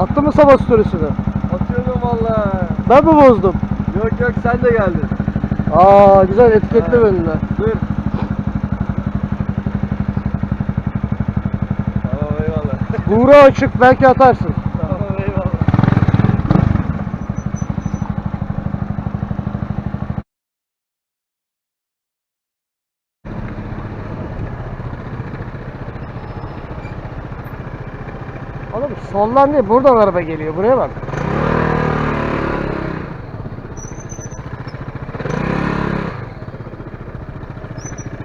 Attı mı sabah storiesini? Atıyordum valla. Ben mi bozdum? Yok yok sen de geldin. Aa güzel etiketli Ha. benimle. Dur. Tamam eyvallah. Buğra açık belki atarsın. tamam eyvallah. Oğlum soldan değil buradan araba geliyor buraya bak.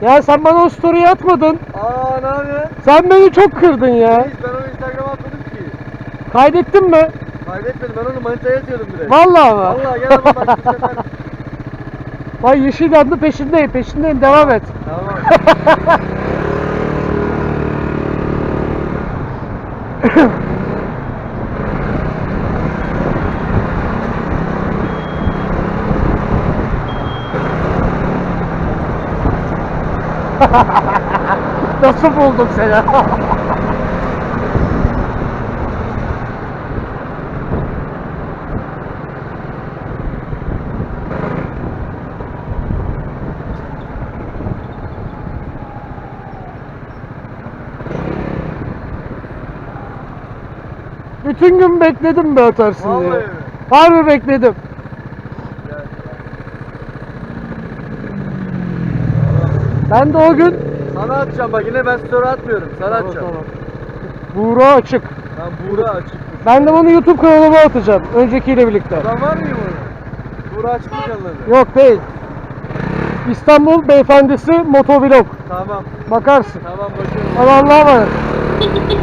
Ya sen bana o story'i atmadın. Aa ne yapıyorsun? Sen beni çok kırdın ya. Hiç ben onu Instagram'a atmadım ki. Kaydettin mi? Kaydetmedim ben onu manitaya atıyordum direkt. Vallahi mı? Vallahi gel ama bak bu sefer. Vay yeşil yandı peşindeyim peşindeyim devam et. Tamam. Nasıl buldum seni? Bütün gün bekledim be atarsın Vallahi diye. mi? Harbi bekledim. Gel. Ben de o gün Sana atacağım bak yine ben story atmıyorum. Sana Tamam, atacağım. tamam. Buğra açık. Ben Buğra açık. Ben de bunu YouTube kanalıma atacağım. Öncekiyle birlikte. Adam var mıyım orada? Buğra açık mı canladı? Yok değil. İstanbul Beyefendisi Motovlog. Tamam. Bakarsın. Tamam bakıyorum. Hadi Allah'a emanet.